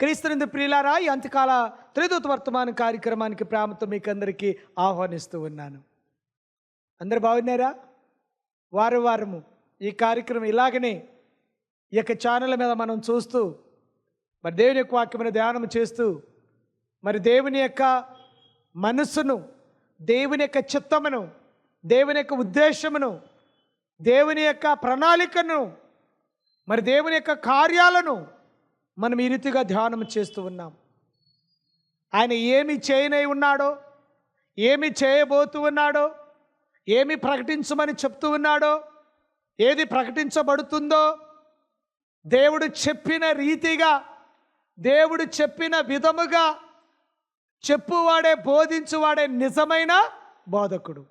క్రీస్తునిందు ప్రియులారా ఈ అంత్యకాల త్రిదూత వర్తమాన కార్యక్రమానికి ప్రేమతో మీకు అందరికీ ఆహ్వానిస్తూ ఉన్నాను. అందరు బాగున్నారా? వారం వారము ఈ కార్యక్రమం ఇలాగనే ఈ యొక్క ఛానల్ మీద మనం చూస్తూ మరి దేవుని యొక్క వాక్యమైన ధ్యానం చేస్తూ మరి దేవుని యొక్క మనస్సును దేవుని యొక్క చిత్తమును దేవుని యొక్క ఉద్దేశమును దేవుని యొక్క ప్రణాళికను మరి దేవుని యొక్క కార్యాలను మనం ఈ రీతిగా ధ్యానం చేస్తూ ఉన్నాం. ఆయన ఏమి చేయనై ఉన్నాడో ఏమి చేయబోతూ ఉన్నాడో ఏమి ప్రకటించమని చెప్తూ ఉన్నాడో ఏది ప్రకటించబడుతుందో దేవుడు చెప్పిన రీతిగా దేవుడు చెప్పిన విధముగా చెప్పువాడే బోధించువాడే నిజమైన బోధకుడు.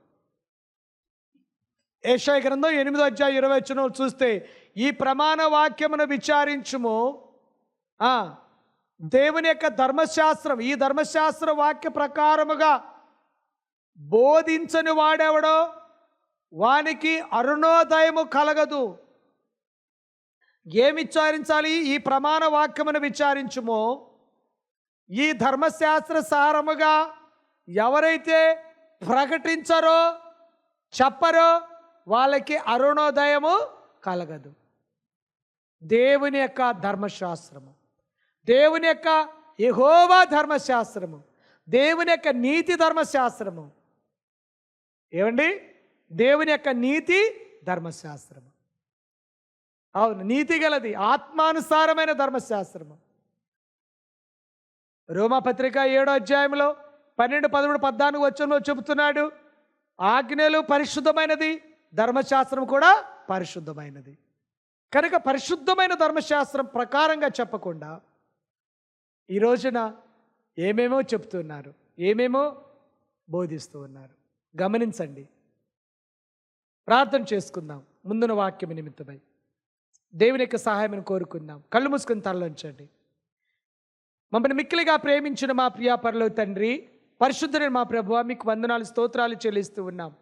ఏషాయ గ్రంథం ఎనిమిదో అధ్యాయ ఇరవై వచ్చిన చూస్తే ఈ ప్రమాణ వాక్యమును విచారించుము దేవుని యొక్క ధర్మశాస్త్రం ఈ ధర్మశాస్త్ర వాక్య ప్రకారముగా బోధించని వాడెవడో? వానికి అరుణోదయము కలగదు. ఏమి విచారించాలి? ఈ ప్రమాణ వాక్యమును విచారించుమో. ఈ ధర్మశాస్త్ర సారముగా ఎవరైతే ప్రకటించరో చెప్పరో వాళ్ళకి అరుణోదయము కలగదు. దేవుని యొక్క ధర్మశాస్త్రము. దేవుని యొక్క యహోవా ధర్మశాస్త్రము దేవుని యొక్క నీతి ధర్మశాస్త్రము. ఏమండి? దేవుని యొక్క నీతి ధర్మశాస్త్రము. అవును నీతి గలది ఆత్మానుసారమైన ధర్మశాస్త్రము. రోమాపత్రిక ఏడో అధ్యాయంలో పన్నెండు పదమూడు పద్నాలుగు వచ్చంలో చెబుతున్నాడు ఆజ్ఞలు పరిశుద్ధమైనది ధర్మశాస్త్రం కూడా పరిశుద్ధమైనది. కనుక పరిశుద్ధమైన ధర్మశాస్త్రం ప్రకారంగా చెప్పకుండా ఈ రోజున ఏమేమో చెప్తున్నారు ఏమేమో బోధిస్తూ ఉన్నారు. గమనించండి. ప్రార్థన చేసుకుందాం. ముందున వాక్యం నిమిత్తమై. దేవుని యొక్క సహాయం కోరుకుందాం. కళ్ళు మూసుకుని తరలించండి మమ్మల్ని మిక్కిలిగా ప్రేమించిన మా ప్రియాపరలో తండ్రి పరిశుద్ధుడైన మా ప్రభు మీకు వందనాలు స్తోత్రాలు చెల్లిస్తూ ఉన్నాం.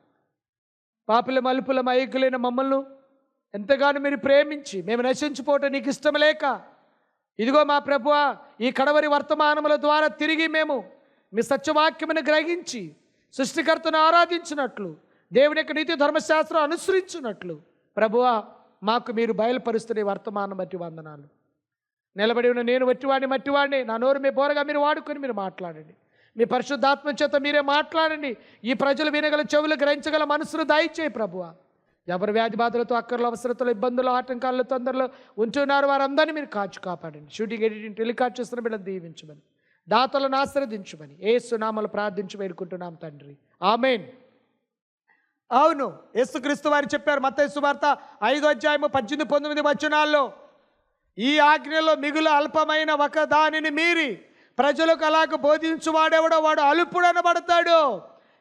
పాపల మలుపుల మైకులైన మమ్మల్ని ఎంతగానో మీరు ప్రేమించి మేము నశించిపోవటం నీకు ఇష్టం లేక ఇదిగో మా ప్రభువ ఈ కడవరి వర్తమానముల ద్వారా తిరిగి మేము మీ సత్యవాక్యమును గ్రహించి సృష్టికర్తను ఆరాధించినట్లు దేవుని యొక్క నీతి ధర్మశాస్త్రం అనుసరించినట్లు. ప్రభువ మాకు మీరు బయలుపరుస్తున్న వర్తమానం బట్టి వందనాలు. నిలబడి ఉన్న నేను వట్టివాడిని మట్టివాడిని నా నోరు మీ బోరగా మీరు వాడుకొని మీరు మాట్లాడండి. మీ పరిశుద్ధాత్మ చేత మీరే మాట్లాడండి. ఈ ప్రజలు వినగల చెవులు గ్రహించగల మనసును దయచేయి ప్రభువ. ఎవరు వ్యాధి బాధలతో అక్కర్లు అవసరతలు ఇబ్బందులు ఆటంకాలు తొందరలో ఉంటున్నారు వారందరినీ మీరు కాచు కాపాడండి. షూటింగ్ ఎడిటింగ్ టెలికాస్ట్ చేస్తున్న బిడ్డలు దీవించమని దాతలను ఆశ్రదించమని ఏసునామలు ప్రార్థించి వేడుకుంటున్నాం తండ్రి. ఆమెన్. అవును యేసుక్రీస్తు వారు చెప్పారు మత్తయి సువార్త ఐదో అధ్యాయము పద్దెనిమిది పంతొమ్మిది వచనాల్లో ఈ ఆజ్ఞలో మిగులు అల్పమైన ఒక దానిని మీరి ప్రజలకు అలాగ బోధించువాడెవడో వాడు అలుపుడనబడతాడు.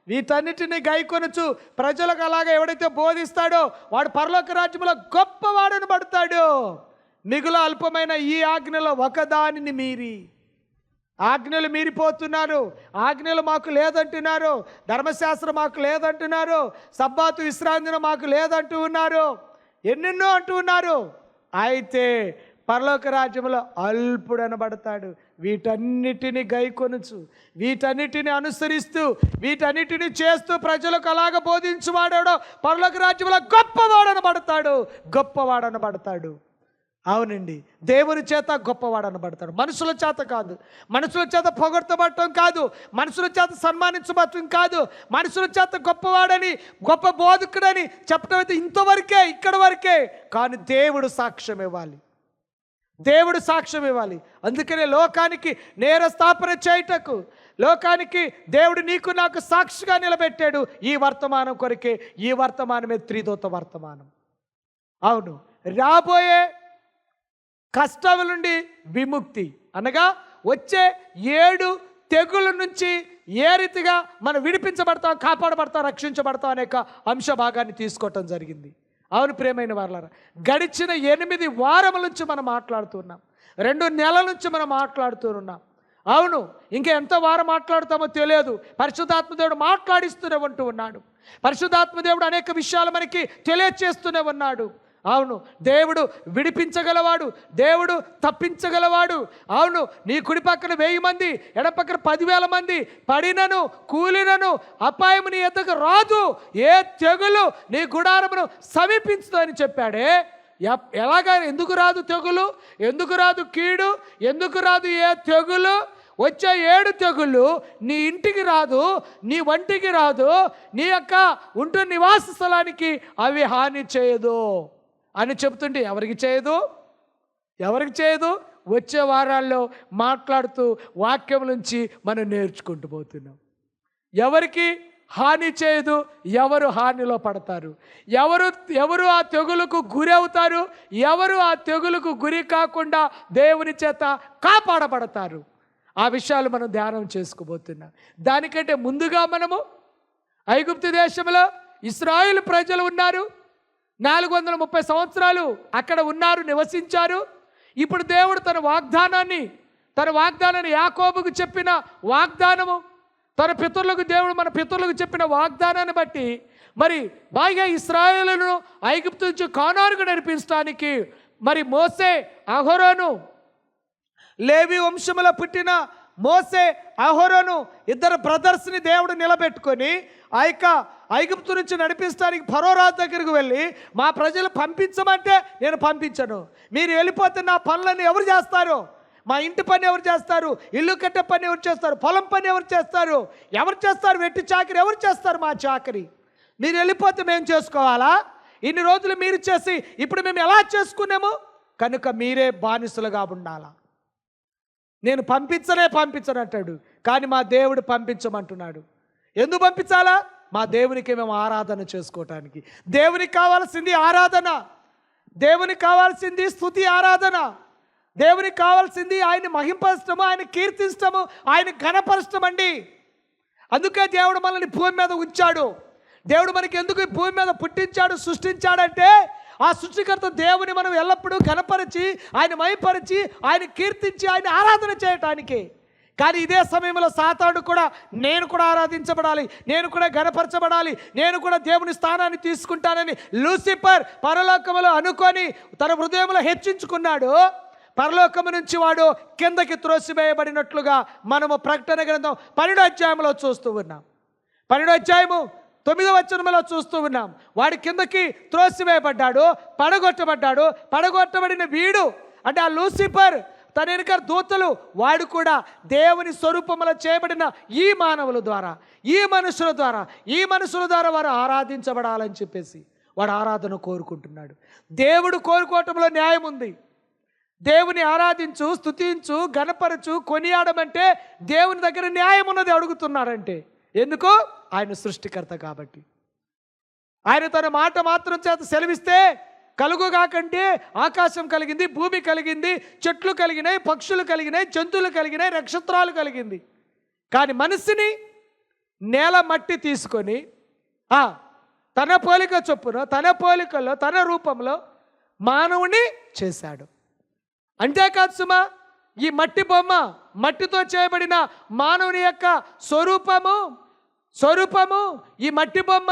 వీటన్నిటిని గైకొనుచు ప్రజలకు అలాగ ఎవడైతే బోధిస్తాడో వాడు పరలోక రాజ్యంలో గొప్పవాడనబడతాడు మిగులు అల్పమైన ఈ ఆజ్ఞలో ఒకదానిని మీరి. ఆజ్ఞలు మీరిపోతున్నారు. ఆజ్ఞలు మాకు లేదంటున్నారు. ధర్మశాస్త్రం మాకు లేదంటున్నారు. సబ్బాతు విశ్రాంతిన మాకు లేదంటూ ఉన్నారు. ఎన్నెన్నో అంటూ ఉన్నారు. అయితే పరలోక రాజ్యంలో అల్పుడు అనబడతాడు వీటన్నిటిని గైకొనుచు వీటన్నిటిని అనుసరిస్తూ వీటన్నిటిని చేస్తూ ప్రజలకు అలాగ బోధించువాడాడో పరలోక రాజ్యంలో గొప్పవాడన పడతాడు గొప్పవాడన పడతాడు. అవునండి దేవుని చేత గొప్పవాడన పడతాడు. మనుషుల చేత కాదు. మనుషుల చేత పొగడ్తబడటం కాదు. మనుషుల చేత సన్మానించబడటం కాదు. మనుషుల చేత గొప్పవాడని గొప్ప బోధకుడని చెప్పడం అయితే ఇంతవరకే ఇక్కడ వరకే. కానీ దేవుడు సాక్ష్యం ఇవ్వాలి. దేవుడు సాక్ష్యం ఇవ్వాలి. అందుకనే లోకానికి నేర స్థాపన చేయుటకు లోకానికి దేవుడు నీకు నాకు సాక్షిగా నిలబెట్టాడు ఈ వర్తమానం కొరకే. ఈ వర్తమానమే త్రిదూత వర్తమానం. అవును రాబోయే కష్టముల నుండి విముక్తి. అనగా వచ్చే ఏడు తెగుల నుంచి ఏ రీతిగా మనం విడిపించబడతాం కాపాడబడతాం రక్షించబడతాం అనే అంశ భాగాన్ని తీసుకోవటం జరిగింది. అవును ప్రేమైన వారులారా గడిచిన ఎనిమిది వారముల నుంచి మనం మాట్లాడుతున్నాం రెండు నెలల నుంచి మనం మాట్లాడుతున్నాం అవును ఇంకా ఎంత వారం మాట్లాడుతామో తెలియదు. పరిశుద్ధాత్మదేవుడు మాట్లాడిస్తూనే ఉంటూ ఉన్నాడు. పరిశుద్ధాత్మదేవుడు అనేక విషయాలు మనకి తెలియచేస్తూనే ఉన్నాడు. అవును దేవుడు విడిపించగలవాడు దేవుడు తప్పించగలవాడు. అవును నీ కుడి పక్కన వెయ్యి మంది ఎడపక్కన పదివేల మంది పడినను కూలినను అపాయం నీ ఎద్దకు రాదు. ఏ తెగులు నీ గుడారమును సమీపించదు అని చెప్పాడే. ఎలాగ ఎలాగా ఎందుకు రాదు తెగులు? ఎందుకు రాదు కీడు? ఎందుకు రాదు ఏ తెగులు? వచ్చే ఏడు తెగుళ్ళు నీ ఇంటికి రాదు నీ వంటికి రాదు నీ యొక్క ఉంటున్న నివాస స్థలానికి అవి హాని చేయదు. అని చెప్తుంటే ఎవరికి చేయదు? ఎవరికి చేయదు? వచ్చే వారాల్లో మాట్లాడుతూ వాక్యం నుంచి మనం నేర్చుకుంటూ పోతున్నాం. ఎవరికి హాని చేయదు? ఎవరు హానిలో పడతారు? ఎవరు ఎవరు ఆ తెగులకు గురి అవుతారు? ఎవరు ఆ తెగులకు గురి కాకుండా దేవుని చేత కాపాడబడతారు? ఆ విషయాలు మనం ధ్యానం చేసుకోబోతున్నాం. దానికంటే ముందుగా మనము ఐగుప్తు దేశంలో ఇస్రాయిల్ ప్రజలు ఉన్నారు. నాలుగు వందల ముప్పై సంవత్సరాలు అక్కడ ఉన్నారు నివసించారు. ఇప్పుడు దేవుడు తన వాగ్దానాన్ని తన వాగ్దానాన్ని యాకోబుకు చెప్పిన వాగ్దానము తన పితరులకు దేవుడు మన పితరులకు చెప్పిన వాగ్దానాన్ని బట్టి మరి బాగా ఇస్రాయేలును ఐగుప్తు నుంచి కానారుకు నడిపించడానికి మరి మోసే అహరోను లేవి వంశములో పుట్టిన మోసే అహోరోను ఇద్దరు బ్రదర్స్ని దేవుడు నిలబెట్టుకొని ఆ యొక్క ఐగుప్తు నుంచి నడిపిస్తానికి ఫరోరాజు దగ్గరికి వెళ్ళి మా ప్రజలు పంపించమంటే నేను పంపించను. మీరు వెళ్ళిపోతే నా పనులను ఎవరు చేస్తారు? మా ఇంటి పని ఎవరు చేస్తారు? ఇల్లు కట్టే పని ఎవరు చేస్తారు? పొలం పని ఎవరు చేస్తారు? ఎవరు చేస్తారు? వెట్టి చాకరీ ఎవరు చేస్తారు మా చాకరీ? మీరు వెళ్ళిపోతే మేము చేసుకోవాలా? ఇన్ని రోజులు మీరు చేసి ఇప్పుడు మేము ఎలా చేసుకున్నాము? కనుక మీరే బానిసలుగా ఉండాలా. నేను పంపించనే పంపించను అంటాడు. కానీ మా దేవుడు పంపించమంటున్నాడు. ఎందుకు పంపించాలా? మా దేవునికి మేము ఆరాధన చేసుకోవటానికి దేవునికి కావాల్సింది ఆరాధన. దేవునికి కావాల్సింది స్థుతి ఆరాధన. దేవునికి కావాల్సింది ఆయన మహింపరచడము ఆయన కీర్తించడము ఆయన ఘనపరచడం అండి అందుకే దేవుడు మనల్ని భూమి మీద ఉంచాడు. దేవుడు మనకి ఎందుకు ఈ భూమి మీద పుట్టించాడు సృష్టించాడంటే ఆ సృష్టికర్త దేవుని మనం ఎల్లప్పుడూ కనపరిచి ఆయన మయపరిచి ఆయన కీర్తించి ఆయన ఆరాధన చేయటానికి. కానీ ఇదే సమయంలో సాతాడు కూడా నేను కూడా ఆరాధించబడాలి నేను కూడా గనపరచబడాలి నేను కూడా దేవుని స్థానాన్ని తీసుకుంటానని లూసిఫర్ పరలోకములో అనుకొని తన హృదయంలో హెచ్చించుకున్నాడు. పరలోకము నుంచి వాడు కిందకి త్రోసివేయబడినట్లుగా మనము ప్రకటన గ్రంథం పన్నెండు అధ్యాయంలో చూస్తూ ఉన్నాం. పన్నెండు అధ్యాయము తొమ్మిదో వచనంలో చూస్తూ ఉన్నాం. వాడి కిందకి త్రోసివేయబడ్డాడు పడగొట్టబడ్డాడు పడగొట్టబడిన వీడు అంటే ఆ లూసిఫర్ తన వెనుక దూతలు వాడు కూడా దేవుని స్వరూపములో చేయబడిన ఈ మానవుల ద్వారా ఈ మనుషుల ద్వారా ఈ మనుషుల ద్వారా వారు ఆరాధించబడాలని చెప్పేసి వాడు ఆరాధన కోరుకుంటున్నాడు. దేవుడు కోరుకోవటంలో న్యాయం ఉంది. దేవుని ఆరాధించు స్తుతించు గణపరచు కొనియాడమంటే దేవుని దగ్గర న్యాయం ఉన్నది అడుగుతున్నారంటే. ఎందుకు? ఆయన సృష్టికర్త కాబట్టి. ఆయన తన మాట మాత్రం చేత సెలవిస్తే కలుగుగాకంటే ఆకాశం కలిగింది భూమి కలిగింది చెట్లు కలిగినాయి పక్షులు కలిగినాయి జంతువులు కలిగినాయి నక్షత్రాలు కలిగింది. కానీ మనస్సుని నేల మట్టి తీసుకొని ఆ, తన పోలిక చొప్పున తన పోలికలో తన రూపంలో మానవుని చేశాడు. అంతేకాదు సుమా ఈ మట్టి బొమ్మ మట్టితో చేయబడిన మానవుని యొక్క స్వరూపము స్వరూపము ఈ మట్టి బొమ్మ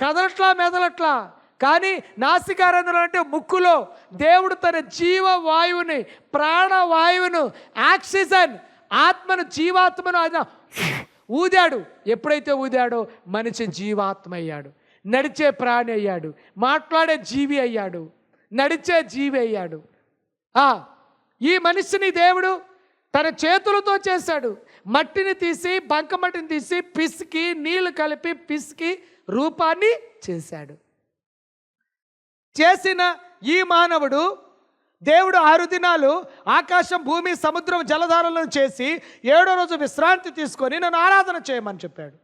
కదలట్లా మెదలట్లా కానీ నాసికారంధ్రం అంటే ముక్కులో. దేవుడు తన జీవ వాయువుని ప్రాణవాయువును ఆక్సిజన్ ఆత్మను జీవాత్మను ఆయన ఊదాడు. ఎప్పుడైతే ఊదాడో మనిషి జీవాత్మ అయ్యాడు నడిచే ప్రాణి అయ్యాడు. మాట్లాడే జీవి అయ్యాడు. నడిచే జీవి అయ్యాడు. ఆ, ఈ మనిషిని దేవుడు తన చేతులతో చేశాడు. మట్టిని తీసి బంకమట్టిని తీసి పిసికి నీళ్ళు కలిపి పిసికి రూపాన్ని చేశాడు. చేసిన ఈ మానవుడు దేవుడు ఆరు దినాలు ఆకాశం భూమి సముద్రం జలధారలను చేసి ఏడో రోజు విశ్రాంతి తీసుకొని నన్ను ఆరాధన చేయమని చెప్పాడు.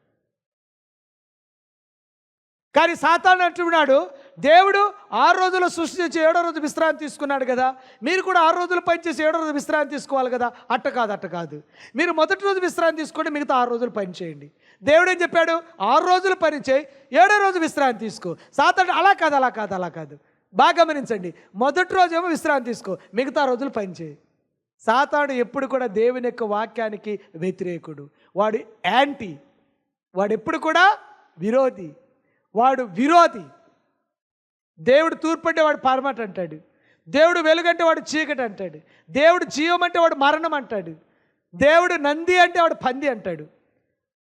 కానీ సాతాను అంటున్నాడు దేవుడు ఆరు రోజులు సృష్టించి ఏడో రోజు విశ్రాంతి తీసుకున్నాడు కదా. మీరు కూడా ఆరు రోజులు పనిచేసి ఏడో రోజు విశ్రాంతి తీసుకోవాలి కదా. అట్ట కాదు అట్ట కాదు. మీరు మొదటి రోజు విశ్రాంతి తీసుకోండి మిగతా ఆరు రోజులు పని చేయండి. దేవుడు ఏం చెప్పాడు? ఆరు రోజులు పని చేయి ఏడో రోజు విశ్రాంతి తీసుకో. సాతడు అలా కాదు అలా కాదు అలా కాదు. బాగా గమనించండి. మొదటి రోజు ఏమో విశ్రాంతి తీసుకో మిగతా రోజులు పని చేయి. సాతాడు ఎప్పుడు కూడా దేవుని యొక్క వాక్యానికి వ్యతిరేకుడు. వాడు యాంటీ. వాడు ఎప్పుడు కూడా విరోధి. వాడు విరోధి. దేవుడు తూర్పంటే వాడు పరమట అంటాడు. దేవుడు వెలుగంటే వాడు చీకటి అంటాడు. దేవుడు జీవం అంటే వాడు మరణం అంటాడు. దేవుడు నంది అంటే వాడు పంది అంటాడు.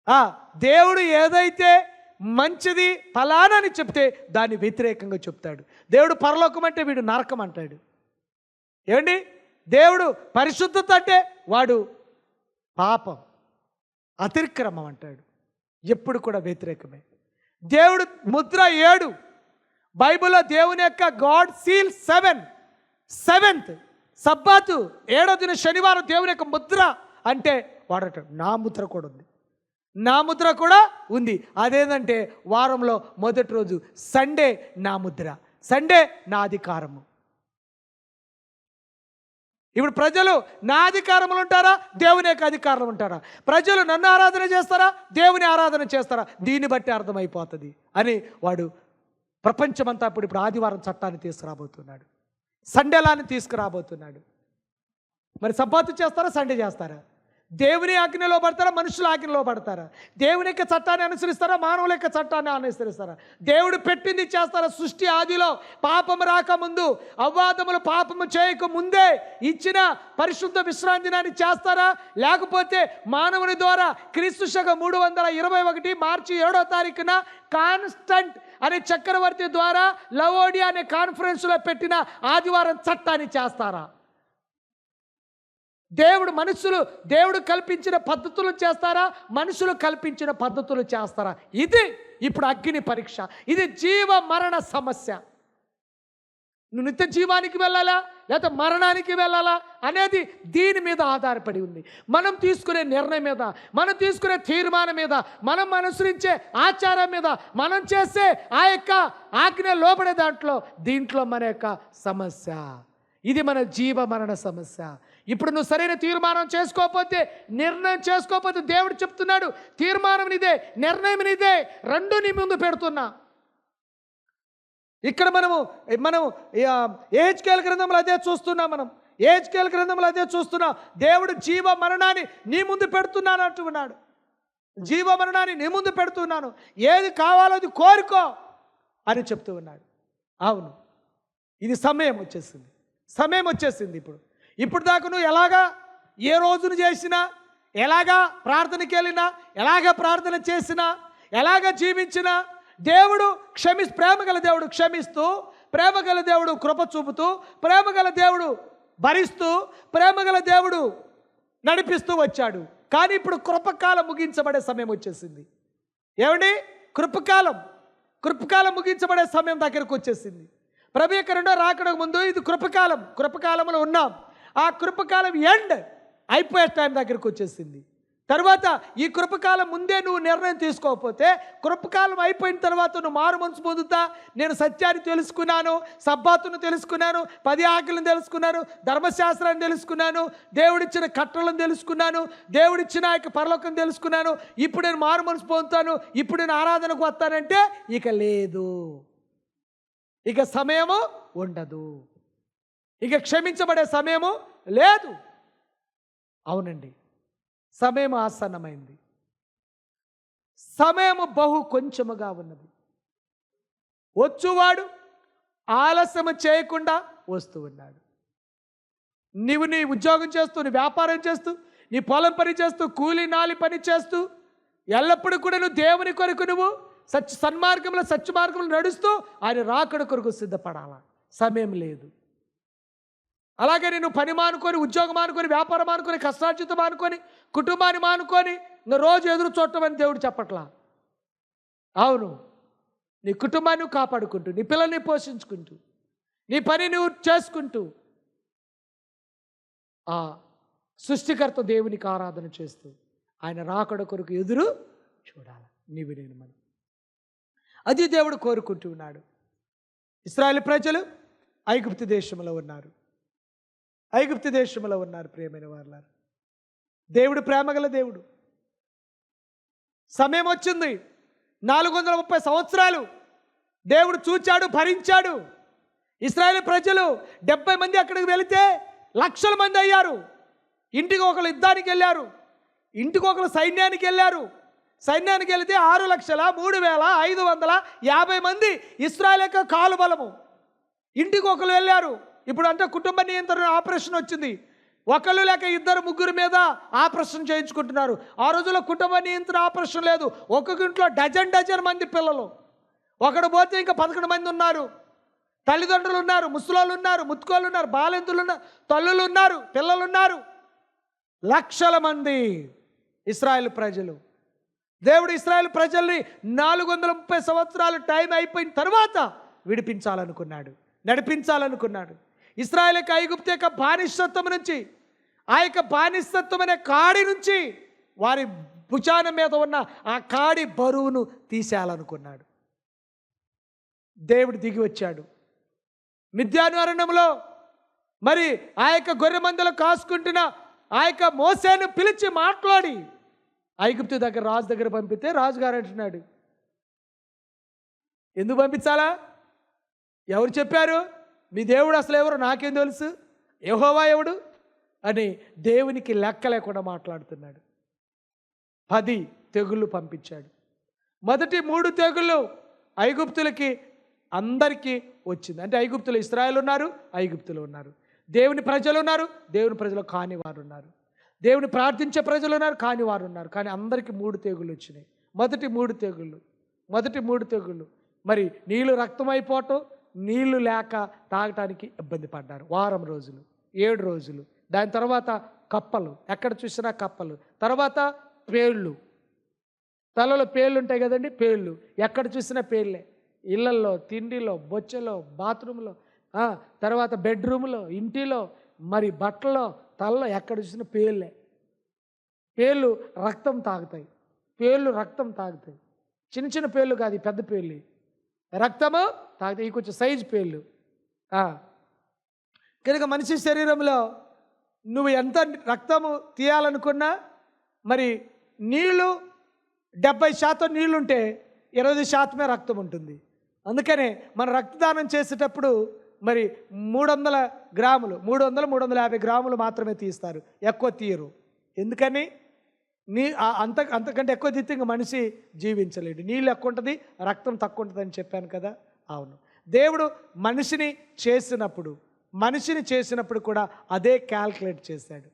ఆ, దేవుడు ఏదైతే మంచిది ఫలానని చెప్తే దాన్ని వ్యతిరేకంగా చెప్తాడు. దేవుడు పరలోకం అంటే వీడు నరకం అంటాడు. ఏమండి? దేవుడు పరిశుద్ధత అంటే వాడు పాపం అతిక్రమం అంటాడు. ఎప్పుడు కూడా వ్యతిరేకమే. దేవుడు ముద్ర ఏడు. బైబిల్లో దేవుని యొక్క గాడ్ సీల్ సెవెన్. సెవెంత్ సబ్బాతు ఏడో దిన శనివారం దేవుని యొక్క ముద్ర అంటే వాడట. నా ముద్ర కూడా ఉంది. నా ముద్ర కూడా ఉంది. అదేంటంటే వారంలో మొదటి రోజు సండే నా ముద్ర. సండే నా అధికారము. ఇప్పుడు ప్రజలు నా అధికారములు ఉంటారా? దేవుని యొక్క అధికారం ఉంటారా? ప్రజలు నన్ను ఆరాధన చేస్తారా? దేవుని ఆరాధన చేస్తారా? దీన్ని బట్టి అర్థమైపోతుంది అని వాడు ప్రపంచమంతా ఇప్పుడు ఇప్పుడు ఆదివారం చట్టాన్ని తీసుకురాబోతున్నాడు. సండేలాని తీసుకురాబోతున్నాడు. మరి సబ్బాతు చేస్తారా సండే చేస్తారా? దేవుని ఆజ్ఞలో పడతారా? మనుషుల ఆజ్ఞలో పడతారా? దేవుని యొక్క చట్టాన్ని అనుసరిస్తారా? మానవుల యొక్క చట్టాన్ని అనుసరిస్తారా? దేవుడు పెట్టింది చేస్తారా? సృష్టి ఆదిలో పాపం రాకముందు అవ్వాదములు పాపము చేయక ముందే ఇచ్చిన పరిశుద్ధ విశ్రాంతి దినాన్ని చేస్తారా? లేకపోతే మానవుని ద్వారా క్రీస్తు శక మూడు వందల ఇరవై ఒకటి మార్చి ఏడో తారీఖున కాన్స్టంట్ అనే చక్రవర్తి ద్వారా లవోడియా అనే కాన్ఫరెన్స్లో పెట్టిన ఆదివారం చట్టాన్ని చేస్తారా? దేవుడు మనుషులు దేవుడు కల్పించిన పద్ధతులు చేస్తారా? మనుషులు కల్పించిన పద్ధతులు చేస్తారా? ఇది ఇప్పుడు అగ్ని పరీక్ష. ఇది జీవ మరణ సమస్య. నువ్వు నిత్య జీవానికి వెళ్ళాలా? లేదా మరణానికి వెళ్ళాలా? అనేది దీని మీద ఆధారపడి ఉంది. మనం తీసుకునే నిర్ణయం మీద మనం తీసుకునే తీర్మానం మీద మనం అనుసరించే ఆచారం మీద మనం చేసే ఆ యొక్క ఆజ్ఞ లోపడే దాంట్లో దీంట్లో మన యొక్క సమస్య. ఇది మన జీవ మరణ సమస్య. ఇప్పుడు నువ్వు సరైన తీర్మానం చేసుకోకపోతే నిర్ణయం చేసుకోకపోతే దేవుడు చెప్తున్నాడు తీర్మానం నీదే నిర్ణయం నీదే రెండు నీ ముందు పెడుతున్నా. ఇక్కడ మనము మనం ఏజ్కేల్ గ్రంథంలో అదే చూస్తున్నాం మనం. ఏజ్కేల్ గ్రంథంలో అదే చూస్తున్నాం. దేవుడు జీవ మరణాన్ని నీ ముందు పెడుతున్నాను అంటున్నాడు జీవ మరణాన్ని నీ ముందు పెడుతున్నాను. ఏది కావాలో అది కోరుకో అని చెప్తూ ఉన్నాడు. అవును. ఇది సమయం వచ్చేసింది. సమయం వచ్చేసింది ఇప్పుడు. ఇప్పుడు దాకా నువ్వు ఎలాగా ఏ రోజును చేసినా ఎలాగా ప్రార్థనకి వెళ్ళినా ఎలాగ ప్రార్థన చేసినా ఎలాగ జీవించినా దేవుడు క్షమి ప్రేమ గల దేవుడు క్షమిస్తూ ప్రేమ గల దేవుడు కృప చూపుతూ ప్రేమ గల దేవుడు భరిస్తూ ప్రేమ గల దేవుడు నడిపిస్తూ వచ్చాడు. కానీ ఇప్పుడు కృపకాలం ముగించబడే సమయం వచ్చేసింది. ఏమండి? కృపకాలం. కృపకాలం ముగించబడే సమయం దగ్గరకు వచ్చేసింది. ప్రభు యొక్క రెండో రాకడకు ముందు ఇది కృపకాలం. కృపకాలంలో ఉన్నాం. ఆ కృపకాలం ఎండ్ అయిపోయే టైం దగ్గరికి వచ్చేసింది. తర్వాత ఈ కృపకాలం ముందే నువ్వు నిర్ణయం తీసుకోకపోతే కృపకాలం అయిపోయిన తర్వాత నువ్వు మారు మనసు పొందుతా నేను సత్యాన్ని తెలుసుకున్నాను సబ్బాతును తెలుసుకున్నాను పది ఆకలిని తెలుసుకున్నాను ధర్మశాస్త్రాన్ని తెలుసుకున్నాను దేవుడిచ్చిన కట్టలను తెలుసుకున్నాను దేవుడిచ్చిన యొక్క పరలోకం తెలుసుకున్నాను ఇప్పుడు నేను మారు మనసు పొందుతాను ఇప్పుడు నేను ఆరాధనకు వస్తానంటే ఇక లేదు. ఇక సమయము ఉండదు. ఇక క్షమించబడే సమయము లేదు. అవునండి. సమయం ఆసన్నమైంది. సమయము బహు కొంచెముగా ఉన్నది. వచ్చువాడు ఆలస్యము చేయకుండా వస్తూ ఉన్నాడు. నీవు నీ ఉద్యోగం చేస్తూ నీ వ్యాపారం చేస్తూ నీ పొలం పని చేస్తూ కూలి నాలి పని చేస్తూ ఎల్లప్పుడూ కూడా నువ్వు దేవుని కొరకు నువ్వు సత్య సన్మార్గంలో సత్య మార్గంలో నడుస్తూ ఆయన రాకడ కొరకు సిద్ధపడాలా? సమయం లేదు. అలాగే నేను పని మానుకొని ఉద్యోగం మానుకొని వ్యాపారం మానుకొని కష్టార్జితం మానుకొని కుటుంబాన్ని మానుకొని నువ్వు రోజు ఎదురు చూడటం అని దేవుడు చెప్పట్లా? అవును. నీ కుటుంబాన్ని కాపాడుకుంటూ నీ పిల్లల్ని పోషించుకుంటూ నీ పని నువ్వు చేసుకుంటూ ఆ సృష్టికర్త దేవునికి ఆరాధన చేస్తూ ఆయన రాకడ కొరకు ఎదురు చూడాలి? నీవు నేను మనం అది దేవుడు కోరుకుంటూ ఉన్నాడు. ఇస్రాయల్ ప్రజలు ఐగుప్తు దేశంలో ఉన్నారు. ఐగుప్తు దేశంలో ఉన్నారు ప్రియమైన వారు దేవుడు ప్రేమగల దేవుడు. సమయం వచ్చింది. నాలుగు వందల ముప్పై సంవత్సరాలు దేవుడు చూచాడు భరించాడు. ఇస్రాయేల్ ప్రజలు డెబ్బై మంది అక్కడికి వెళితే లక్షల మంది అయ్యారు. ఇంటికి ఒకరు యుద్ధానికి వెళ్ళారు. ఇంటికి ఒకరు సైన్యానికి వెళ్ళారు. సైన్యానికి వెళితే ఆరు లక్షల మూడు వేల ఐదు వందల యాభై మంది ఇస్రాయల్ యొక్క కాలు బలము. ఇంటికి ఒకరు వెళ్ళారు. ఇప్పుడు అంటే కుటుంబ నియంత్రణ ఆపరేషన్ వచ్చింది. ఒకళ్ళు లేక ఇద్దరు ముగ్గురు మీద ఆపరేషన్ చేయించుకుంటున్నారు. ఆ రోజుల్లో కుటుంబ నియంత్రణ ఆపరేషన్ లేదు. ఒక్కొక్క ఇంట్లో డజన్ డజన్ మంది పిల్లలు. ఒకడు పోతే ఇంకా పదకొండు మంది ఉన్నారు. తల్లిదండ్రులు ఉన్నారు ముసలోళ్ళు ఉన్నారు ముత్తుకోళ్ళు ఉన్నారు బాలింతులు ఉన్నారు తల్లులు ఉన్నారు పిల్లలు ఉన్నారు. లక్షల మంది ఇస్రాయేల్ ప్రజలు. దేవుడు ఇస్రాయేల్ ప్రజల్ని నాలుగు వందల ముప్పై సంవత్సరాలు టైం అయిపోయిన తర్వాత విడిపించాలనుకున్నాడు. నడిపించాలనుకున్నాడు. ఇస్రాయల్ యొక్క ఐగుప్తి యొక్క బానిసత్వం నుంచి ఆ యొక్క బానిసత్వం అనే కాడి నుంచి వారి భుజాన మీద ఉన్న ఆ కాడి బరువును తీసేయాలనుకున్నాడు. దేవుడు దిగి వచ్చాడు. మిథ్యానువరణంలో మరి ఆ యొక్క గొర్రె మందలు కాసుకుంటున్న ఆ యొక్క మోసేను పిలిచి మాట్లాడి ఐగుప్తు దగ్గర రాజు దగ్గర పంపితే రాజుగారు అంటున్నాడు. ఎందుకు పంపించాలా? ఎవరు చెప్పారు? మీ దేవుడు అసలు ఎవరు? నాకేం తెలుసు? యహోవా ఎవడు? అని దేవునికి లెక్క లేకుండా మాట్లాడుతున్నాడు. పది తెగుళ్ళు పంపించాడు. మొదటి మూడు తెగుళ్ళు ఐగుప్తులకి అందరికీ వచ్చింది. అంటే ఐగుప్తులు ఇస్రాయల్ ఉన్నారు ఐగుప్తులు ఉన్నారు. దేవుని ప్రజలు ఉన్నారు దేవుని ప్రజలు కాని వారు ఉన్నారు. దేవుని ప్రార్థించే ప్రజలు ఉన్నారు కాని వారు ఉన్నారు. కానీ అందరికీ మూడు తెగుళ్ళు వచ్చినాయి. మొదటి మూడు తెగుళ్ళు మొదటి మూడు తెగుళ్ళు. మరి నీళ్ళు రక్తమైపోవటం నీళ్ళు లేక తాగటానికి ఇబ్బంది పడ్డారు. వారం రోజులు ఏడు రోజులు. దాని తర్వాత కప్పలు ఎక్కడ చూసినా కప్పలు. తర్వాత పేళ్ళు తలలో పేర్లు ఉంటాయి కదండి పేర్లు. ఎక్కడ చూసినా పేర్లే. ఇళ్ళల్లో తిండిలో బొచ్చెలో బాత్రూంలో తర్వాత బెడ్రూమ్లో ఇంటిలో మరి బట్టలో తలలో ఎక్కడ చూసినా పేర్లే. పేర్లు రక్తం తాగుతాయి. పేర్లు రక్తం తాగుతాయి. చిన్న చిన్న పేర్లు కాదు పెద్ద పేళ్ళు రక్తము? తాగితే ఈ కొంచెం సైజు పేర్లు. కనుక మనిషి శరీరంలో నువ్వు ఎంత రక్తము తీయాలనుకున్నా మరి నీళ్ళు డెబ్బై శాతం నీళ్ళుంటే ఇరవై శాతమే రక్తం ఉంటుంది. అందుకనే మన రక్తదానం చేసేటప్పుడు మరి మూడు వందల గ్రాములు మూడు వందలు మూడు వందల యాభై గ్రాములు మాత్రమే తీస్తారు. ఎక్కువ తీయరు. ఎందుకని? నీ అంత అంతకంటే ఎక్కువ తీస్తే మనిషి జీవించలేడు. నీళ్ళు ఎక్కువ ఉంటుంది రక్తం తక్కువ ఉంటుంది అని చెప్పాను కదా? అవును. దేవుడు మనిషిని చేసినప్పుడు మనిషిని చేసినప్పుడు కూడా అదే క్యాల్కులేట్ చేశాడు.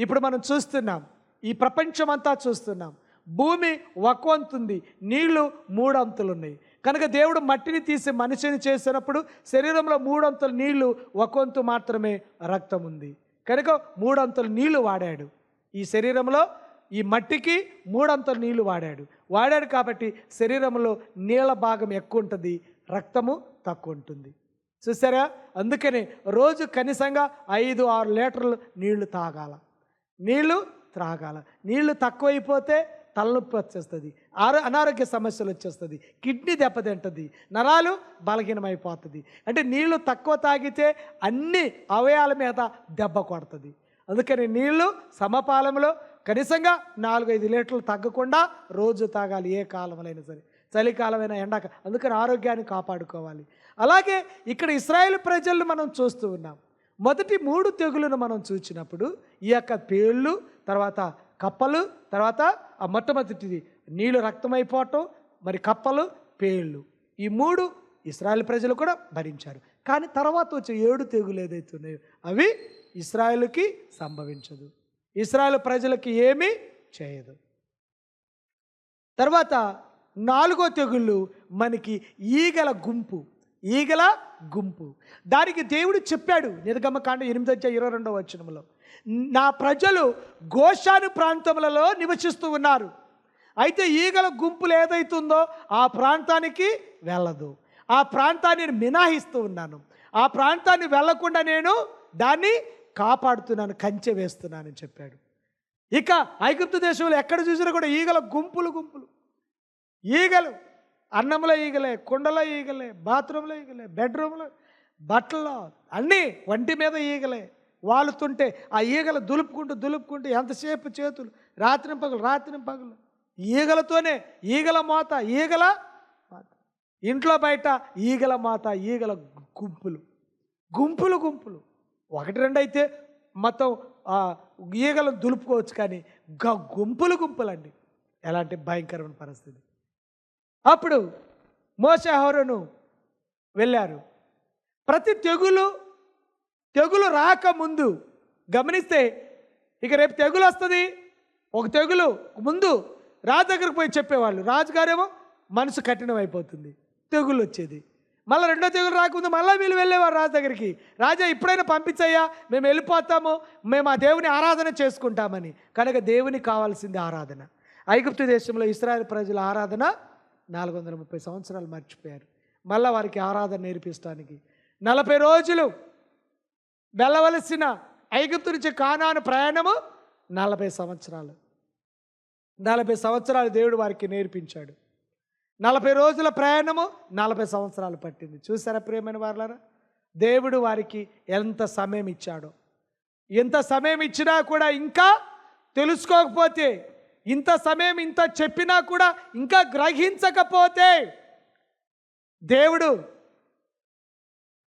ఇప్పుడు మనం చూస్తున్నాం ఈ ప్రపంచం అంతా చూస్తున్నాం. భూమి ఒక వంతుంది నీళ్ళు మూడు అంతులు ఉన్నాయి. కనుక దేవుడు మట్టిని తీసి మనిషిని చేసినప్పుడు శరీరంలో మూడంతులు నీళ్ళు ఒకవంతు మాత్రమే రక్తం ఉంది. కనుక మూడంతులు నీళ్ళు వాడాడు. ఈ శరీరంలో ఈ మట్టికి మూడంతలు నీళ్ళు వాడాడు. వాడాడు కాబట్టి శరీరంలో నీళ్ళ భాగం ఎక్కువ ఉంటుంది రక్తము తక్కువ ఉంటుంది. చూసారా? అందుకని రోజు కనీసంగా ఐదు ఆరు లీటర్లు నీళ్ళు తాగాల. నీళ్ళు త్రాగాల. నీళ్ళు తక్కువైపోతే తలనొప్పి వచ్చేస్తుంది ఆరో అనారోగ్య సమస్యలు వచ్చేస్తుంది కిడ్నీ దెబ్బతింటుంది నరాలు బలహీనమైపోతుంది. అంటే నీళ్ళు తక్కువ తాగితే అన్ని అవయాల మీద దెబ్బ కొడుతుంది. అందుకని నీళ్ళు సమపాలంలో కనీసంగా నాలుగైదు లీటర్లు తగ్గకుండా రోజు తాగాలి ఏ కాలంలో సరే. చలికాలమైన ఎండాక అందుకని ఆరోగ్యాన్ని కాపాడుకోవాలి. అలాగే ఇక్కడ ఇస్రాయేల్ ప్రజలను మనం చూస్తూ ఉన్నాం. మొదటి మూడు తెగులను మనం చూచినప్పుడు ఈ యొక్క పేళ్ళు తర్వాత కప్పలు తర్వాత ఆ మొట్టమొదటిది నీళ్ళు రక్తమైపోవటం మరి కప్పలు పేళ్ళు. ఈ మూడు ఇస్రాయల్ ప్రజలు కూడా భరించారు. కానీ తర్వాత వచ్చే ఏడు తెగులు ఏదైతే ఉన్నాయో అవి ఇస్రాయేల్కి సంభవించదు. ఇస్రాయల్ ప్రజలకి ఏమీ చేయదు. తర్వాత నాలుగో తెగుళ్ళు మనకి ఈగల గుంపు ఈగల గుంపు. దానికి దేవుడు చెప్పాడు నిర్గమకాండ ఎనిమిది వచ్చే ఇరవై రెండవ వచనంలో నా ప్రజలు గోషాను ప్రాంతములలో నివసిస్తూ ఉన్నారు. అయితే ఈగల గుంపులు ఏదైతుందో ఆ ప్రాంతానికి వెళ్ళదు. ఆ ప్రాంతాన్ని మినహాయిస్తూ ఉన్నాను. ఆ ప్రాంతాన్ని వెళ్ళకుండా నేను దాన్ని కాపాడుతున్నాను కంచె వేస్తున్నానని చెప్పాడు. ఇక ఐగుప్తు దేశంలో ఎక్కడ చూసినా కూడా ఈగల గుంపులు గుంపులు. ఈగలు అన్నంలో ఈగలే కుండలో ఈగలే బాత్రూంలో ఈగలే బెడ్రూమ్లో బట్టల్లో అన్నీ వంటి మీద ఈగలే. వాలుతుంటే ఆ ఈగలు దులుపుకుంటూ దులుపుకుంటూ ఎంతసేపు చేతులు రాత్రి పగలు రాత్రి పగలు. ఈగలతోనే ఈగల మోత ఈగల మాత. ఇంట్లో బయట ఈగల మాత ఈగల గుంపులు. గుంపులు గుంపులు. ఒకటి రెండు అయితే మొత్తం ఆ, ఈగలను దులుపుకోవచ్చు కానీ గ గుంపులు గుంపులండి. ఎలాంటి భయంకరమైన పరిస్థితి. అప్పుడు మోసహోరను వెళ్ళారు. ప్రతి తెగులు తెగులు రాకముందు గమనిస్తే ఇక రేపు తెగులు వస్తుంది. ఒక తెగులు ముందు రాజు దగ్గరికి పోయి చెప్పేవాళ్ళు. రాజుగారేమో మనసు కఠినమైపోతుంది. తెగులు వచ్చేది. మళ్ళీ రెండో తెగులు రాకముందు మళ్ళీ వీళ్ళు వెళ్ళేవారు రాజు దగ్గరికి. రాజా ఇప్పుడైనా పంపించయ్యా మేము వెళ్ళిపోతాము మేము ఆ దేవుని ఆరాధన చేసుకుంటామని. కనుక దేవునికి కావాల్సింది ఆరాధన. ఐగుప్తు దేశంలో ఇస్రాయల్ ప్రజల ఆరాధన నాలుగు వందల ముప్పై సంవత్సరాలు మర్చిపోయారు. మళ్ళీ వారికి ఆరాధన నేర్పించడానికి నలభై రోజులు వెళ్ళవలసిన ఐగుప్తు నుంచి కానాను ప్రయాణము నలభై సంవత్సరాలు. నలభై సంవత్సరాలు దేవుడు వారికి నేర్పించాడు. నలభై రోజుల ప్రయాణము నలభై సంవత్సరాలు పట్టింది. చూసారా ప్రియమైన వారులారా? దేవుడు వారికి ఎంత సమయం ఇచ్చాడో. ఎంత సమయం ఇచ్చినా కూడా ఇంకా తెలుసుకోకపోతే ఇంత సమయం ఇంత చెప్పినా కూడా ఇంకా గ్రహించకపోతే దేవుడు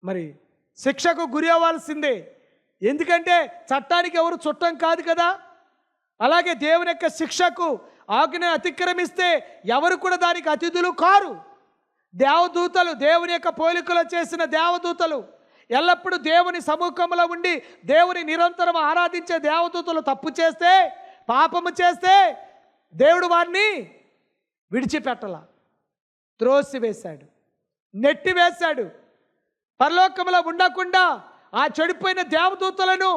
మరి శిక్షకు గురి అవ్వాల్సిందే. ఎందుకంటే చట్టానికి ఎవరు చుట్టం కాదు కదా? అలాగే దేవుని యొక్క శిక్షకు ఆజ్ఞ అతిక్రమిస్తే ఎవరు కూడా దానికి అతిథులు కారు. దేవదూతలు దేవుని యొక్క పోలికలో చేసిన దేవదూతలు ఎల్లప్పుడూ దేవుని సముఖంలో ఉండి దేవుని నిరంతరం ఆరాధించే దేవదూతలు తప్పు చేస్తే పాపము చేస్తే దేవుడు వారిని విడిచిపెట్టల. త్రోసి వేశాడు నెట్టి వేశాడు పరలోకంలో ఉండకుండా ఆ చెడిపోయిన దేవదూతలను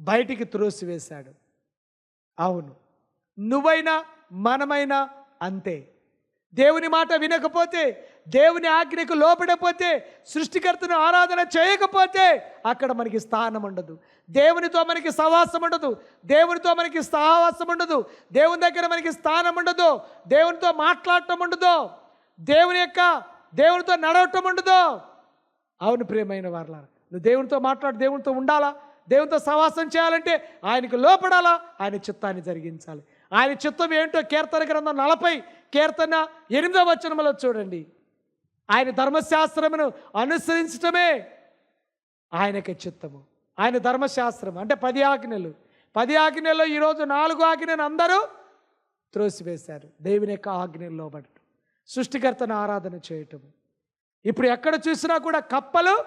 బయటికి త్రోసివేశాడు. అవును. నువ్వైనా మనమైనా అంతే. దేవుని మాట వినకపోతే దేవుని ఆజ్ఞకు లోపడపోతే సృష్టికర్తను ఆరాధన చేయకపోతే అక్కడ మనకి స్థానం ఉండదు. దేవునితో మనకి సహవాసం ఉండదు. దేవునితో మనకి సహవాసం ఉండదు. దేవుని దగ్గర మనకి స్థానం ఉండదు. దేవునితో మాట్లాడటం ఉండదు. దేవుని యొక్క దేవునితో నడవటం ఉండదు. అవును ప్రియమైన వారలా నువ్వు దేవునితో మాట్లాడు దేవునితో ఉండాలా? దేవునితో సహవాసం చేయాలంటే ఆయనకు లోపడాలా? ఆయన చిత్తాన్ని జరిగించాలి. ఆయన చిత్తం ఏంటో కీర్తన గ్రంథం నలభై కీర్తన ఎనిమిదవ వచనంలో చూడండి. ఆయన ధర్మశాస్త్రమును అనుసరించటమే ఆయనకి చిత్తము. ఆయన ధర్మశాస్త్రం అంటే పది ఆజ్ఞలు. పది ఆజ్ఞల్లో ఈరోజు నాలుగు ఆజ్ఞను అందరూ త్రోసివేశారు. దేవుని యొక్క ఆజ్ఞలు లోబడటం సృష్టికర్తను ఆరాధన చేయటము ఇప్పుడు ఎక్కడ చూసినా కూడా కప్పలు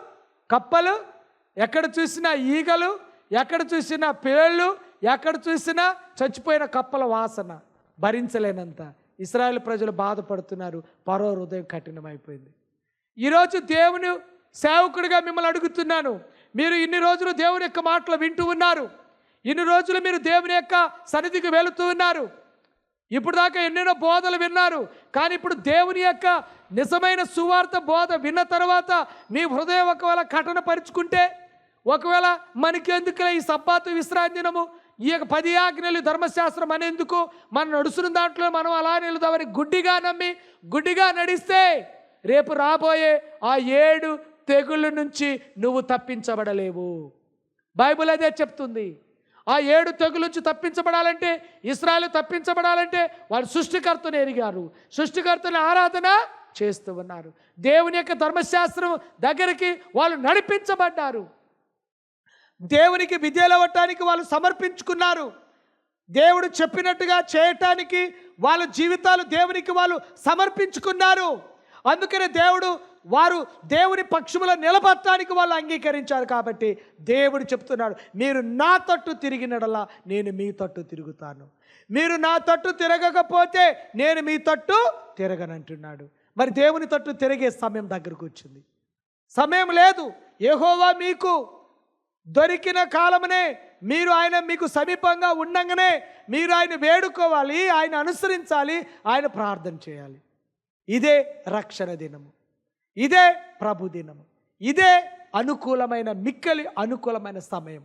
కప్పలు ఎక్కడ చూసినా ఈగలు ఎక్కడ చూసినా పేళ్ళు ఎక్కడ చూసినా చచ్చిపోయిన కప్పల వాసన భరించలేనంత. ఇస్రాయేల్ ప్రజలు బాధపడుతున్నారు. పరో హృదయం కఠినమైపోయింది. ఈరోజు దేవుని సేవకుడిగా మిమ్మల్ని అడుగుతున్నాను. మీరు ఇన్ని రోజులు దేవుని యొక్క మాటలు వింటూ ఉన్నారు. ఇన్ని రోజులు మీరు దేవుని యొక్క సన్నిధికి వెళుతూ ఉన్నారు. ఇప్పుడు దాకా ఎన్నెన్నో బోధలు విన్నారు. కానీ ఇప్పుడు దేవుని యొక్క నిజమైన సువార్త బోధ విన్న తర్వాత మీ హృదయం ఒకవేళ కటన పరుచుకుంటే ఒకవేళ మనకి ఈ సబ్బాతు విశ్రాంతి దినము? ఈ యొక్క పది ఆజ్ఞలు ధర్మశాస్త్రం అనేందుకు మనం నడుస్తున్న దాంట్లో మనం అలా నిలుదామని గుడ్డిగా నమ్మి గుడ్డిగా నడిస్తే రేపు రాబోయే ఆ ఏడు తెగుళ్ళ నుంచి నువ్వు తప్పించబడలేవు. బైబిల్ అదే చెప్తుంది. ఆ ఏడు తెగుల నుంచి తప్పించబడాలంటే ఇస్రాయలు తప్పించబడాలంటే వాళ్ళు సృష్టికర్తను ఎరిగారు. సృష్టికర్తను ఆరాధన చేస్తూ ఉన్నారు. దేవుని యొక్క ధర్మశాస్త్రం దగ్గరికి వాళ్ళు నడిపించబడ్డారు. దేవునికి విద్యలవ్వటానికి వాళ్ళు సమర్పించుకున్నారు. దేవుడు చెప్పినట్టుగా చేయటానికి వాళ్ళ జీవితాలు దేవునికి వాళ్ళు సమర్పించుకున్నారు. అందుకనే దేవుడు వారు దేవుని పక్షములో నిలబడటానికి వాళ్ళు అంగీకరించారు కాబట్టి దేవుడు చెప్తున్నాడు మీరు నా తట్టు తిరిగినడలా నేను మీ తట్టు తిరుగుతాను. మీరు నా తట్టు తిరగకపోతే నేను మీ తట్టు తిరగనంటున్నాడు. మరి దేవుని తట్టు తిరిగే సమయం దగ్గరకు వచ్చింది. సమయం లేదు. ఏహోవా మీకు దొరికిన కాలమునే మీరు ఆయన మీకు సమీపంగా ఉండంగానే మీరు ఆయన వేడుకోవాలి ఆయన అనుసరించాలి ఆయన ప్రార్థన చేయాలి. ఇదే రక్షణ దినము. ఇదే ప్రభు దినము. ఇదే అనుకూలమైన మిక్కలి అనుకూలమైన సమయం.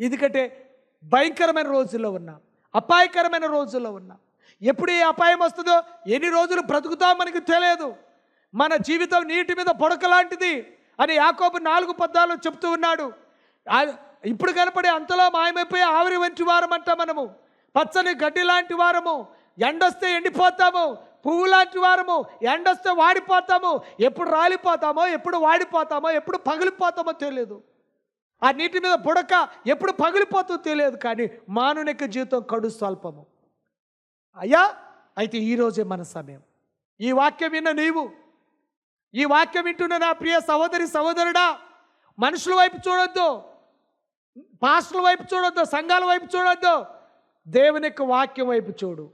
ఎందుకంటే భయంకరమైన రోజుల్లో ఉన్నాం అపాయకరమైన రోజుల్లో ఉన్నాం. ఎప్పుడు ఏ అపాయం వస్తుందో ఎన్ని రోజులు బ్రతుకుతాం మనకి తెలియదు. మన జీవితం నీటి మీద పొడక లాంటిది అని యాకోబు నాలుగు పద్దాలు చెప్తూ ఉన్నాడు. ఇప్పుడు కనపడే అంతలో మాయమైపోయి ఆవిరి వంటి వారమంట మనము. పచ్చని గడ్డి లాంటి వారము. ఎండొస్తే ఎండిపోతాము. పువ్వు లాంటి వారము. ఎండొస్తే వాడిపోతాము. ఎప్పుడు రాలిపోతామో ఎప్పుడు వాడిపోతామో ఎప్పుడు పగిలిపోతామో తెలియదు. ఆ నీటి మీద బుడక ఎప్పుడు పగిలిపోతుందో తెలియదు కానీ మానునిక జీవితం కడు స్వల్పము. అయ్యా అయితే ఈరోజే మన సమయం. ఈ వాక్యం విన్న నీవు. ఈ వాక్యం వింటున్న నా ప్రియ సహోదరి సహోదరుడా మనుషుల వైపు చూడొద్దు. పాస్టుల వైపు చూడొద్దు సంఘాల వైపు చూడొద్దు. దేవుని యొక్క వాక్యం వైపు చూడు.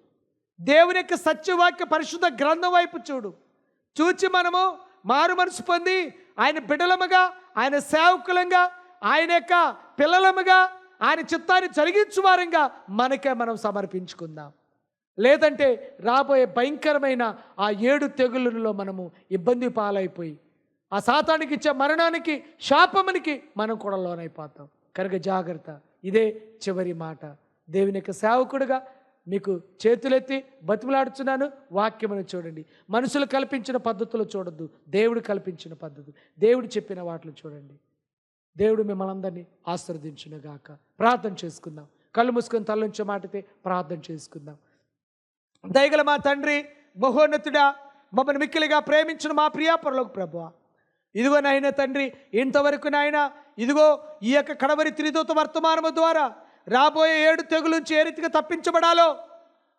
దేవుని యొక్క సత్యవాక్య పరిశుద్ధ గ్రంథం వైపు చూడు. చూచి మనము మారు మనసు పొంది ఆయన బిడలముగా ఆయన సేవకులంగా ఆయన యొక్క పిల్లలముగా ఆయన చిత్తాన్ని జరిగించు వారంగా మనకే మనం సమర్పించుకుందాం. లేదంటే రాబోయే భయంకరమైన ఆ ఏడు తెగుళ్ళలో మనము ఇబ్బంది పాలైపోయి ఆ సాతానికి ఇచ్చే మరణానికి శాపమునికి మనం కూడా లోనైపోతాం. కనుక జాగ్రత్త. ఇదే చివరి మాట. దేవుని యొక్క సేవకుడుగా మీకు చేతులెత్తి బతిమలాడుచున్నాను. వాక్యమును చూడండి. మనుషులు కల్పించిన పద్ధతులు చూడొద్దు. దేవుడు కల్పించిన పద్ధతి దేవుడు చెప్పిన వాటిని చూడండి. దేవుడు మిమ్మల్ని అందరినీ ఆశీర్వదించునుగాక. ప్రార్థన చేసుకుందాం. కళ్ళు మూసుకొని తల్లుంచే మాటతే ప్రార్థన చేసుకుందాం. దయగల మా తండ్రి బహోన్నతుడా మమ్మల్ని మిక్కిలిగా ప్రేమించిన మా ప్రియాపరలోకి ప్రభువ. ఇదిగో నాయన తండ్రి ఇంతవరకు నాయన ఇదిగో ఈ యొక్క కడవరి త్రిదూత వర్తమానము ద్వారా రాబోయే ఏడు తెగుల నుంచి ఏ రీతిగా తప్పించబడాలో?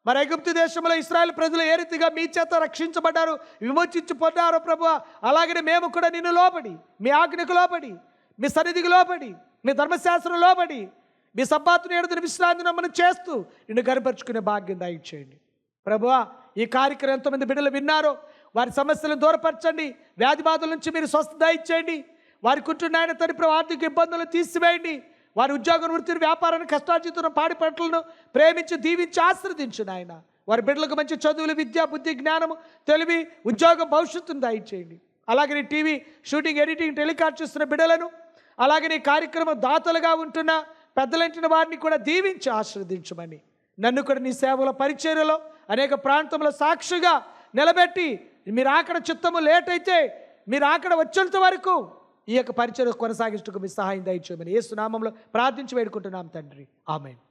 మరి ఐగుప్తు దేశంలో ఇస్రాయల్ ప్రజలు ఏ రీతిగా మీ చేత రక్షించబడ్డారు? విమోచించబడ్డారో ప్రభు అలాగనే మేము కూడా నిన్ను లోబడి మీ ఆజ్ఞకు లోబడి మీ సన్నిధికి లోబడి మీ ధర్మశాస్త్రం లోబడి మీ సబ్బాతుని ఏడుదిన విశ్రాంతి నమ్మను చేస్తూ నిన్ను గర్భపరుచుకునే భాగ్యం దయచేయండి. ప్రభువా ఈ కార్యక్రమం ఎంతమంది బిడ్డలు విన్నారో వారి సమస్యలను దూరపరచండి. వ్యాధి బాధల నుంచి మీరు స్వస్థత ఇచ్చేయండి వారి కుటుంబాయన తరపు ఆర్థిక ఇబ్బందులు తీసివేయండి. వారి ఉద్యోగ వృత్తిని వ్యాపారాన్ని కష్టార్జితున్న పాడి పంటలను ప్రేమించి దీవించి ఆశ్రదించు నాయన. వారి బిడ్డలకు మంచి చదువులు విద్య బుద్ధి జ్ఞానము తెలివి ఉద్యోగం భవిష్యత్తును దయచేయండి. అలాగే నీ టీవీ షూటింగ్ ఎడిటింగ్ టెలికాస్ట్ చేస్తున్న బిడ్డలను అలాగే నీ కార్యక్రమం దాతలుగా ఉంటున్న పెద్దలంటిన వారిని కూడా దీవించి ఆశ్రదించమని నన్ను కూడా నీ సేవల పరిచర్యలో అనేక ప్రాంతంలో సాక్షిగా నిలబెట్టి మీరు ఆకడ చిత్తము లేట్ అయితే మీరు ఆకడ వచ్చేంత వరకు ఈ యొక్క పరిచయం కొనసాగించడానికి మీ సహాయం దయచేయమని ఏ సునామంలో ప్రార్థించి వేడుకుంటున్నాం తండ్రి. ఆమెను.